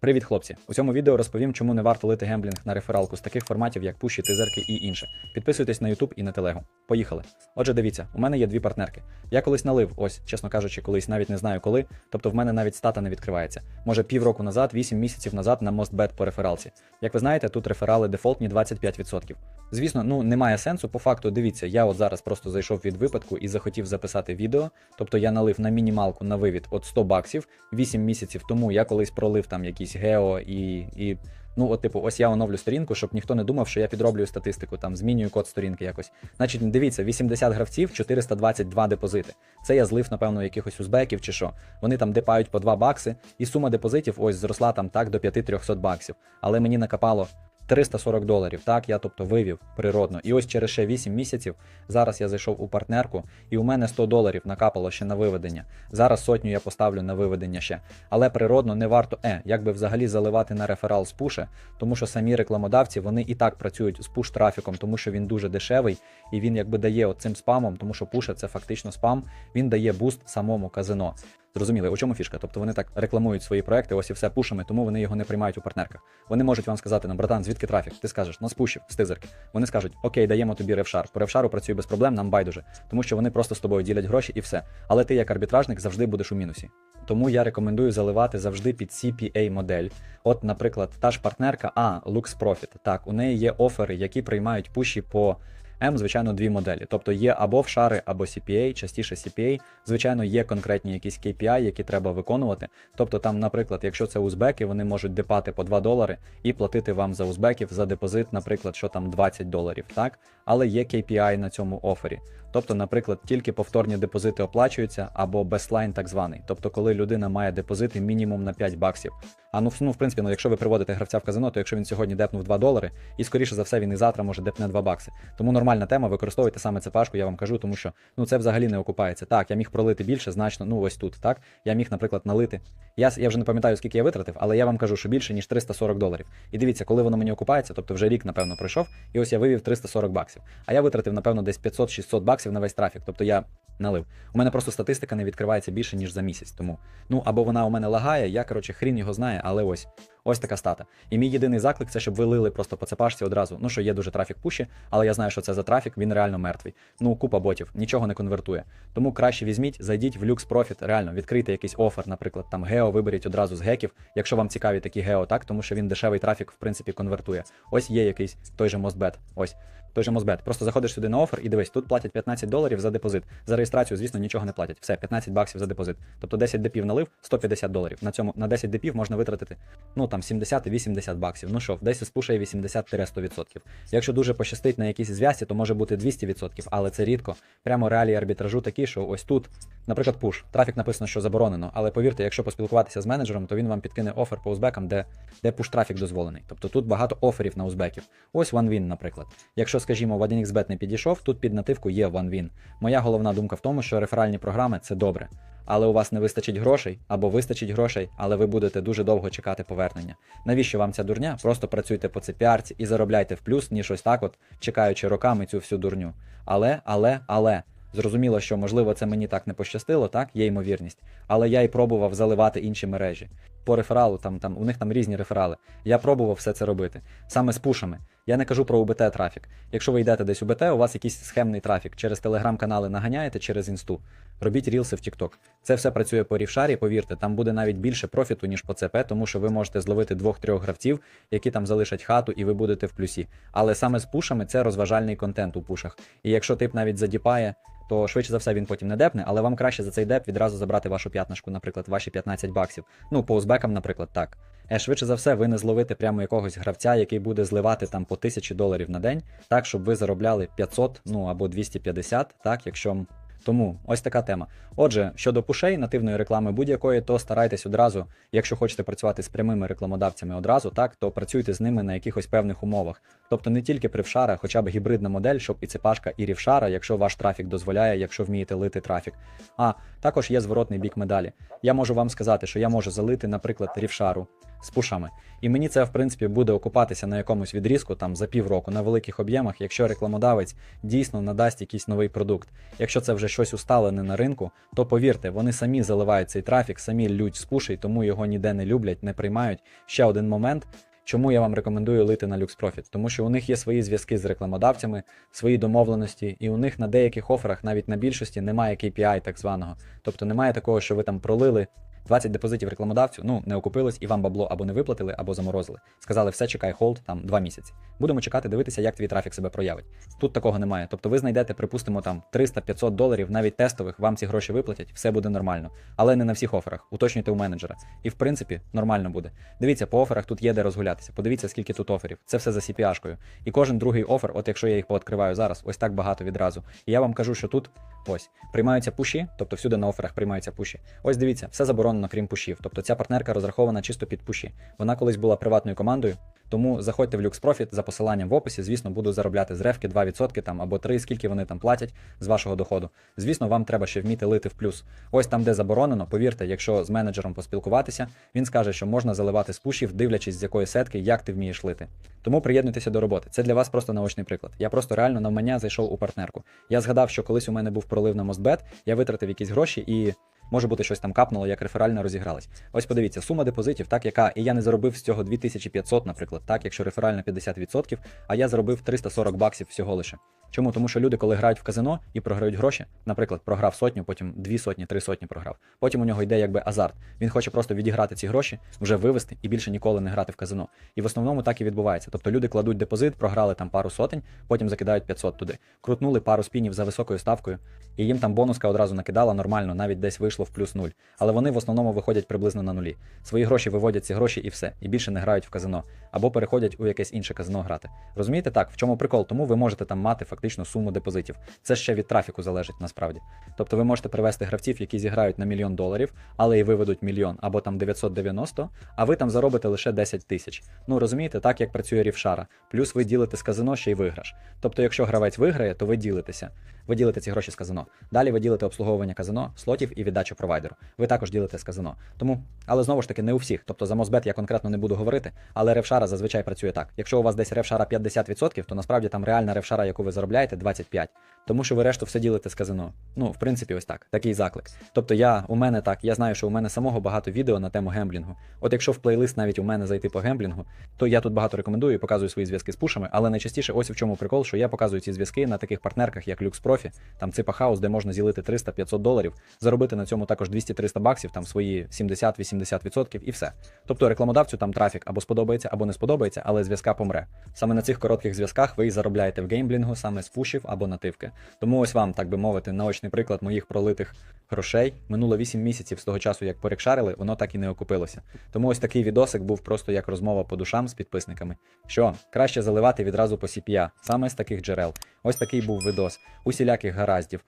Привіт, хлопці! У цьому відео розповім, чому не варто лити гемблінг на рефералку з таких форматів, як пуші, тизерки і інше. Підписуйтесь на YouTube і на телегу. Поїхали. Отже, дивіться, у мене є дві партнерки. Я колись налив, ось, чесно кажучи, колись навіть не знаю коли. Тобто в мене навіть стата не відкривається. Може півроку назад, 8 місяців назад на MostBet по рефералці. Як ви знаєте, тут реферали дефолтні 25%. Звісно, ну немає сенсу. По факту, дивіться, я от зараз просто зайшов від випадку і захотів записати відео. Тобто я налив на мінімалку на вивід от 100 баксів 8 місяців тому. Я колись пролив там якісь гео і. і Ну, от, типу, ось я оновлю сторінку, щоб ніхто не думав, що я підроблюю статистику, там змінюю код сторінки якось. Значить, дивіться, 80 гравців, 422 депозити. Це я злив, напевно, якихось узбеків чи що. Вони там депають по 2 бакси, і сума депозитів ось зросла там так до 5-300 баксів. Але мені накапало 340 доларів. Так, я тобто вивів природно. І ось через ще 8 місяців зараз я зайшов у партнерку, і у мене 100 доларів накапало ще на виведення. Зараз сотню я поставлю на виведення ще. Але природно не варто е, якби взагалі заливати на реферал з пуша, тому що самі рекламодавці вони і так працюють з пуш трафіком, тому що він дуже дешевий і він якби дає оцим спамом, тому що пуша це фактично спам. Він дає буст самому казино. Зрозуміли, у чому фішка? Тобто вони так рекламують свої проекти, ось і все пушами, тому вони його не приймають у партнерках. Вони можуть вам сказати, ну, братан, звідки трафік? Ти скажеш, ну з пушів, з тизерки. Вони скажуть, окей, даємо тобі ревшар. По ревшару працює без проблем, нам байдуже, тому що вони просто з тобою ділять гроші і все. Але ти, як арбітражник, завжди будеш у мінусі. Тому я рекомендую заливати завжди під CPA модель. От, наприклад, та ж партнерка, а Lux Profit. Так, у неї є офери, які приймають пуші по. М, звичайно, дві моделі. Тобто є або в шари, або CPA, частіше CPA. Звичайно, є конкретні якісь KPI, які треба виконувати. Тобто, там, наприклад, якщо це узбеки, вони можуть депати по 2 долари і платити вам за узбеків за депозит, наприклад, що там 20 доларів, так? Але є KPI на цьому офері. Тобто, наприклад, тільки повторні депозити оплачуються або бестлайн так званий. Тобто, коли людина має депозити мінімум на 5 баксів. А ну, ну в принципі, ну, якщо ви приводите гравця в казино, то якщо він сьогодні депнув 2 долари, і скоріше за все він і завтра може депне 2 бакси. Тому нормальна тема, використовуйте саме цепашку, я вам кажу, тому що ну це взагалі не окупається. Так, я міг пролити більше, значно, ну ось тут, так. Я міг, наприклад, налити. Я, я вже не пам'ятаю, скільки я витратив, але я вам кажу, що більше, ніж 340 доларів. І дивіться, коли воно мені окупається, тобто вже рік, напевно, пройшов, і ось я вивів 340 баксів. А я витратив, напевно, десь 500-600 баксів на весь трафік. Тобто я налив. У мене просто статистика не відкривається більше, ніж за місяць. Тому ну або вона у мене лагає, я коротше хрін його знає, але ось ось така стата. І мій єдиний заклик це щоб ви лили просто по цепашці одразу. Ну що є дуже трафік пуші, але я знаю, що це за трафік, він реально мертвий. Ну, купа ботів, нічого не конвертує. Тому краще візьміть, зайдіть в Lux Profit, реально відкрийте якийсь офер, наприклад, там гео виберіть одразу з геків, якщо вам цікаві такі гео, так, тому що він дешевий трафік, в принципі, конвертує. Ось є якийсь той же MostBet. Ось. Той же MostBet. Просто заходиш сюди на офер і дивись, тут платять 15 доларів за депозит. За реєстрацію, звісно, нічого не платять. Все, 15 баксів за депозит. Тобто 10 депів налив, 150 доларів. На цьому на 10 депів можна витратити ну там 70-80 баксів. Ну що, десь спушує 80-100%. Якщо дуже пощастить на якійсь зв'язці, то може бути 200%, але це рідко. Прямо реалії арбітражу такі, що ось тут, наприклад, пуш. Трафік написано, що заборонено. Але повірте, якщо поспілкуватися з менеджером, то він вам підкине офер по узбекам, де, де пуш трафік дозволений. Тобто тут багато оферів на узбеків. Ось OneWin, наприклад. Якщо, скажімо, в 1xbet не підійшов, тут під нативку є OneWin. Моя головна думка в тому, що реферальні програми це добре. Але у вас не вистачить грошей або вистачить грошей, але ви будете дуже довго чекати повернення. Навіщо вам ця дурня? Просто працюйте по CPR і заробляйте в плюс, ніж ось так, от чекаючи роками цю всю дурню. Але, але, але. Зрозуміло, що можливо це мені так не пощастило, так, є ймовірність. Але я і пробував заливати інші мережі. По рефералу, там, там, у них там різні реферали. Я пробував все це робити. Саме з пушами. Я не кажу про УБТ трафік. Якщо ви йдете десь УБТ, у вас якийсь схемний трафік. Через телеграм-канали наганяєте, через інсту. Робіть рілси в TikTok. Це все працює по рівшарі, повірте, там буде навіть більше профіту, ніж по ЦП, тому що ви можете зловити двох-трьох гравців, які там залишать хату, і ви будете в плюсі. Але саме з пушами це розважальний контент у пушах. І якщо тип навіть задіпає, то швидше за все він потім не депне, але вам краще за цей деп відразу забрати вашу п'ятнашку, наприклад, ваші 15 баксів. Ну, по узбекам, наприклад, так. Е, швидше за все, ви не зловите прямо якогось гравця, який буде зливати там по 1000 доларів на день, так, щоб ви заробляли 500, ну або 250, так, якщо. Тому ось така тема. Отже, щодо пушей, нативної реклами будь-якої, то старайтесь одразу, якщо хочете працювати з прямими рекламодавцями одразу, так то працюйте з ними на якихось певних умовах. Тобто не тільки при вшара, хоча б гібридна модель, щоб і цепашка, і рівшара, якщо ваш трафік дозволяє, якщо вмієте лити трафік. А також є зворотний бік медалі. Я можу вам сказати, що я можу залити, наприклад, рівшару з пушами. І мені це, в принципі, буде окупатися на якомусь відрізку там за півроку на великих об'ємах, якщо рекламодавець дійсно надасть якийсь новий продукт. Якщо це вже щось усталене на ринку, то повірте, вони самі заливають цей трафік, самі лють з пушей, тому його ніде не люблять, не приймають. Ще один момент. Чому я вам рекомендую лити на LuxProfit? Тому що у них є свої зв'язки з рекламодавцями, свої домовленості, і у них на деяких оферах, навіть на більшості, немає KPI так званого. Тобто немає такого, що ви там пролили 20 депозитів рекламодавцю, ну не окупилось, і вам бабло або не виплатили, або заморозили. Сказали, все, чекай, холд там 2 місяці. Будемо чекати, дивитися, як твій трафік себе проявить. Тут такого немає. Тобто ви знайдете, припустимо, там 300-500 доларів, навіть тестових, вам ці гроші виплатять, все буде нормально. Але не на всіх оферах. Уточнюйте у менеджера. І в принципі нормально буде. Дивіться, по оферах тут є де розгулятися. Подивіться, скільки тут оферів. Це все за CPA-шкою. І кожен другий офер, от якщо я їх пооткриваю зараз, ось так багато відразу. І я вам кажу, що тут ось приймаються пуші, тобто всюди на оферах приймаються пуші. Ось дивіться, все заборонено, крім пушів. Тобто ця партнерка розрахована чисто під пуші. Вона колись була приватною командою. Тому заходьте в LuxProfit за посиланням в описі. Звісно, буду заробляти з ревки 2% там або 3, скільки вони там платять з вашого доходу. Звісно, вам треба ще вміти лити в плюс. Ось там, де заборонено, повірте, якщо з менеджером поспілкуватися, він скаже, що можна заливати з пушів, дивлячись з якої сетки, як ти вмієш лити. Тому приєднуйтеся до роботи. Це для вас просто наочний приклад. Я просто реально навмання зайшов у партнерку. Я згадав, що колись у мене був пролив на Мостбет, я витратив якісь гроші і. Може бути, щось там капнуло, як реферально розігралась. Ось подивіться, сума депозитів, так, яка, і я не заробив з цього 2500, наприклад, так, якщо реферально 50%, а я заробив 340 баксів всього лише. Чому? Тому що люди, коли грають в казино і програють гроші, наприклад, програв сотню, потім дві сотні, три сотні програв. Потім у нього йде якби азарт. Він хоче просто відіграти ці гроші, вже вивести і більше ніколи не грати в казино. І в основному так і відбувається. Тобто люди кладуть депозит, програли там пару сотень, потім закидають 500 туди. Крутнули пару спінів за високою ставкою, і їм там бонуска одразу накидала нормально, навіть десь вийшло в плюс нуль. Але вони в основному виходять приблизно на нулі. Свої гроші виводять ці гроші і все, і більше не грають в казино, або переходять у якесь інше казино грати. Розумієте так, в чому прикол? Тому ви можете там мати фактично суму депозитів. Це ще від трафіку залежить насправді. Тобто ви можете привести гравців, які зіграють на мільйон доларів, але і виведуть мільйон або там 990, а ви там заробите лише 10 тисяч. Ну розумієте, так як працює рівшара. Плюс ви ділите з казино ще й виграш. Тобто, якщо гравець виграє, то ви ділитеся. Ви ділите ці гроші з казино. Далі ви ділите обслуговування казино, слотів і віддачу провайдеру. Ви також ділите з казино. Тому, але знову ж таки, не у всіх. Тобто за Мосбет я конкретно не буду говорити, але ревшара зазвичай працює так. Якщо у вас десь ревшара 50%, то насправді там реальна ревшара, яку ви заробляєте, 25%. Тому що ви решту все ділите з казино. Ну, в принципі, ось так. Такий заклик. Тобто я у мене так, я знаю, що у мене самого багато відео на тему гемблінгу. От якщо в плейлист навіть у мене зайти по гемблінгу, то я тут багато рекомендую і показую свої зв'язки з пушами, але найчастіше ось в чому прикол, що я показую ці зв'язки на таких партнерках, як LuxProfi, там Ципа Хаус, де можна зілити 300-500 доларів, заробити на цьому також 200-300 баксів, там свої 70-80% і все. Тобто рекламодавцю там трафік або сподобається, або не сподобається, але зв'язка помре. Саме на цих коротких зв'язках ви і заробляєте в геймблінгу саме з пушів або нативки. Тому ось вам, так би мовити, наочний приклад моїх пролитих грошей. Минуло 8 місяців з того часу, як порекшарили, воно так і не окупилося. Тому ось такий відосик був просто як розмова по душам з підписниками. Що краще заливати відразу по CPA, саме з таких джерел. Ось такий був видос, усіляких гараздів.